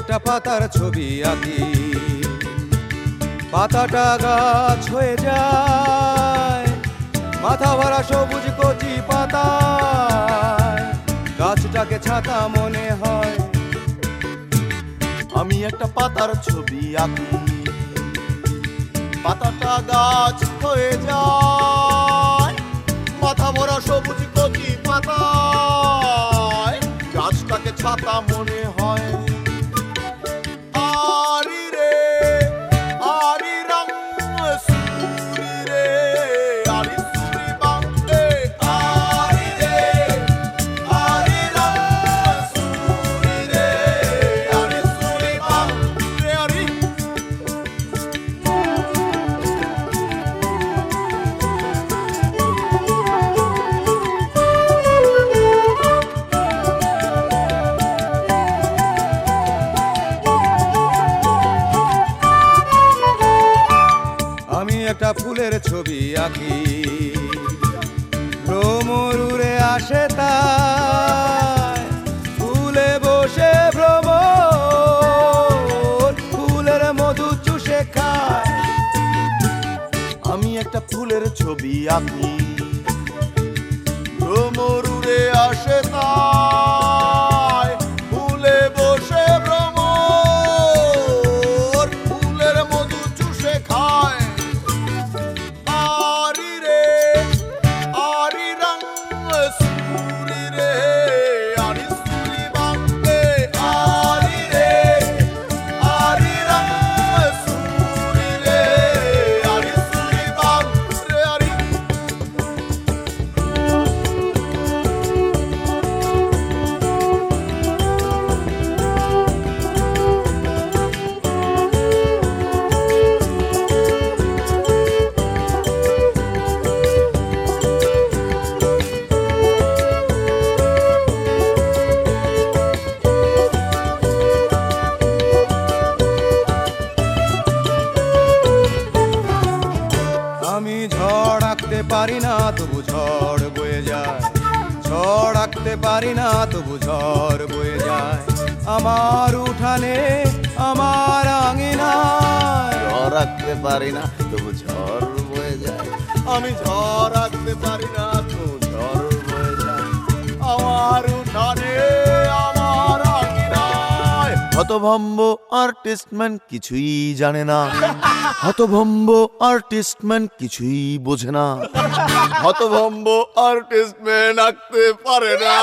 একটা পাতার ছবি আঁকি। পাতাটা গাছ হয়ে যায়, মাথা ভরা সবুজ কচি পাতা। গাছটাকে ছাতা মনে হয়। আমি একটা পাতার ছবি আঁকি। পাতাটা গাছ হয়ে যায়, মাথা ভরা সবুজ কচি পাতায় গাছটাকে ছাতা মনে একটা ফুলের ছবি আঁকি। ভ্রমরুরে আসে তাই, ফুলে বসে ভ্রম ফুলের মধু চুষে খায়। আমি একটা ফুলের ছবি আঁকি। পারি না, তবু ঝড় বয়ে যায়। আমার উঠানে, আমার আঙিনায়। ঝড় রাখতে পারি না, তবু ঝড় বয়ে যায়। আমি ঝড় রাখতে পারি হতভম্ব আর্টিস্টম্যান কিছুই জানে না। হতভম্ব আর্টিস্টম্যান কিছুই বোঝে না। হতভম্ব আর্টিস্টম্যান আঁকতে পারে না।